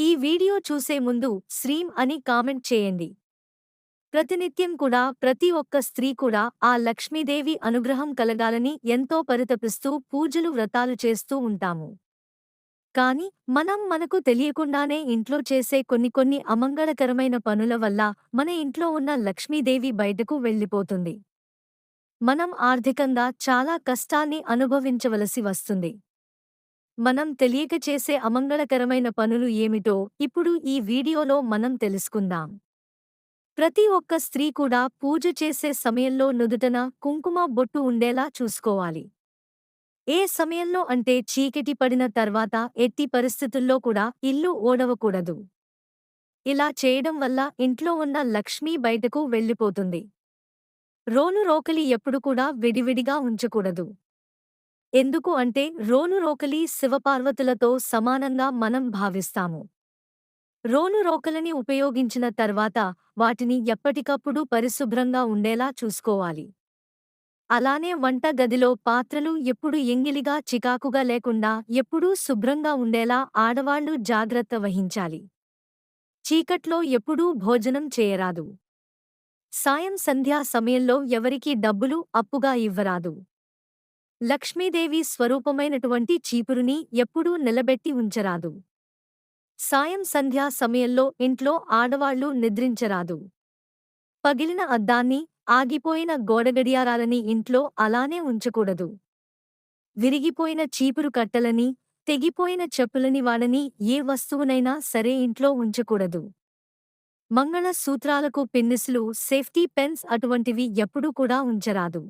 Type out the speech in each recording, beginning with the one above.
ఈ వీడియో చూసే ముందు శ్రీం అని కామెంట్ చేయండి. ప్రతినిత్యం కూడా ప్రతి ఒక్క స్త్రీ కూడా ఆ లక్ష్మీదేవి అనుగ్రహం కలగాలని ఎంతో పరితపిస్తూ పూజలు వ్రతాలు చేస్తూ ఉంటాము. కాని మనం మనకు తెలియకుండానే ఇంట్లో చేసే కొన్ని కొన్ని అమంగళకరమైన పనుల వల్ల మన ఇంట్లో ఉన్న లక్ష్మీదేవి బయటకు వెళ్ళిపోతుంది. మనం ఆర్థికంగా చాలా కష్టాన్ని అనుభవించవలసి వస్తుంది. మనం తెలియక చేసే అమంగళకరమైన పనులు ఏమిటో ఇప్పుడు ఈ వీడియోలో మనం తెలుసుకుందాం. ప్రతి ఒక్క స్త్రీ కూడా పూజ చేసే సమయంలో నుదుటన కుంకుమ బొట్టు ఉండేలా చూసుకోవాలి. ఏ సమయంలో అంటే చీకటి పడిన తర్వాత ఎట్టి పరిస్థితుల్లో కూడా ఇల్లు ఓడవకూడదు. ఇలా చేయడం వల్ల ఇంట్లో ఉన్న లక్ష్మీ బయటకు వెళ్ళిపోతుంది. రోను రోకలి ఎప్పుడు కూడా విడివిడిగా ఉంచకూడదు. ఎందుకు అంటే రోను రోకలి శివపార్వతులతో సమానంగా మనం భావిస్తాము. రోను రోకలని ఉపయోగించిన తర్వాత వాటిని ఎప్పటికప్పుడు పరిశుభ్రంగా ఉండేలా చూసుకోవాలి. అలానే వంట గదిలో పాత్రలు ఎప్పుడు ఎంగిలిగా చికాకుగా లేకుండా ఎప్పుడూ శుభ్రంగా ఉండేలా ఆడవాళ్ళు జాగ్రత్త వహించాలి. చీకట్లో ఎప్పుడూ భోజనం చేయరాదు. సాయం సంధ్యా సమయంలో ఎవరికీ డబ్బులు అప్పుగా ఇవ్వరాదు. లక్ష్మీదేవి స్వరూపమైనటువంటి చీపురుని ఎప్పుడూ నిలబెట్టి ఉంచరాదు. సాయం సంధ్యా సమయంలో ఇంట్లో ఆడవాళ్ళు నిద్రించరాదు. పగిలిన అద్దాన్ని ఆగిపోయిన గోడగడియారాలని ఇంట్లో అలానే ఉంచకూడదు. విరిగిపోయిన చీపురు కట్టలని తెగిపోయిన చెప్పులని వాడని ఏ వస్తువునైనా సరే ఇంట్లో ఉంచకూడదు. మంగళ సూత్రాలకు పిన్నిసులు సేఫ్టీ పెన్స్ అటువంటివి ఎప్పుడూ కూడా ఉంచరాదు.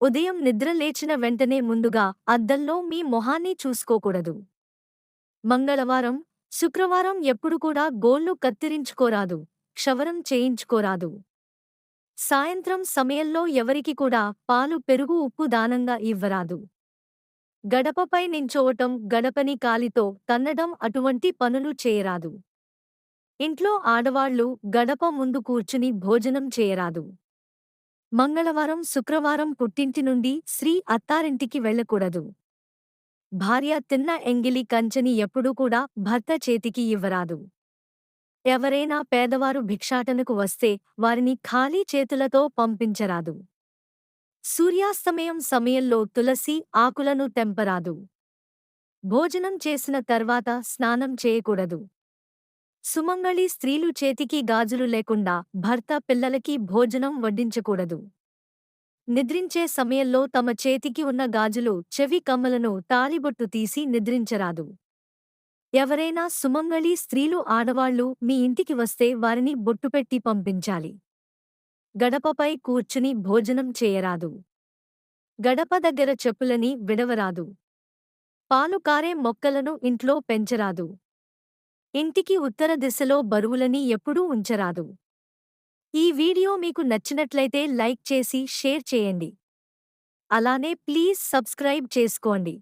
ఉదయం నిద్ర లేచిన వెంటనే ముందుగా అద్దంలో మీ మొహాన్ని చూసుకోకూడదు. మంగళవారం శుక్రవారం ఎప్పుడు కూడా గోళ్ళు కత్తిరించుకోరాదు క్షవరం చేయించుకోరాదు. సాయంత్రం సమయంలో ఎవరికి కూడా పాలు పెరుగు ఉప్పు దానంగా ఇవ్వరాదు. గడపపై నించోవటం గడపని కాలితో తన్నడం అటువంటి పనులు చేయరాదు. ఇంట్లో ఆడవాళ్ళు గడప ముందు కూర్చుని భోజనం చేయరాదు. మంగళవారం శుక్రవారం పుట్టింటి నుండి శ్రీ అత్తారింటికి వెళ్ళకూడదు భార్య తిన్న ఎంగిలి కంచెని ఎప్పుడూ కూడా భర్త చేతికి ఇవ్వరాదు. ఎవరైనా పేదవారు భిక్షాటనకు వస్తే వారిని ఖాళీ చేతులతో పంపించరాదు. సూర్యాస్తమయం సమయంలో తులసి ఆకులను తెంపరాదు. భోజనం చేసిన తర్వాత స్నానం చేయకూడదు. సుమంగళి స్త్రీలు చేతికి గాజులు లేకుండా భర్త పిల్లలకి భోజనం వడ్డించకూడదు. నిద్రించే సమయంలో తమ చేతికి ఉన్న గాజులు చెవి కమ్మలను తాలిబొట్టు తీసి నిద్రించరాదు. ఎవరైనా సుమంగళి స్త్రీలు ఆడవాళ్ళు మీ ఇంటికి వస్తే వారిని బొట్టుపెట్టి పంపించాలి. గడపపై కూర్చుని భోజనం చేయరాదు. గడప దగ్గర చెప్పులని విడవరాదు. పాలు కారే మొక్కలను ఇంట్లో పెంచరాదు. ఇంటికి ఉత్తర దిశలో బరువులని ఎప్పుడూ ఉంచరాదు. ఈ వీడియో మీకు నచ్చినట్లయితే లైక్ చేసి షేర్ చేయండి. అలానే ప్లీజ్ సబ్స్క్రైబ్ చేసుకోండి.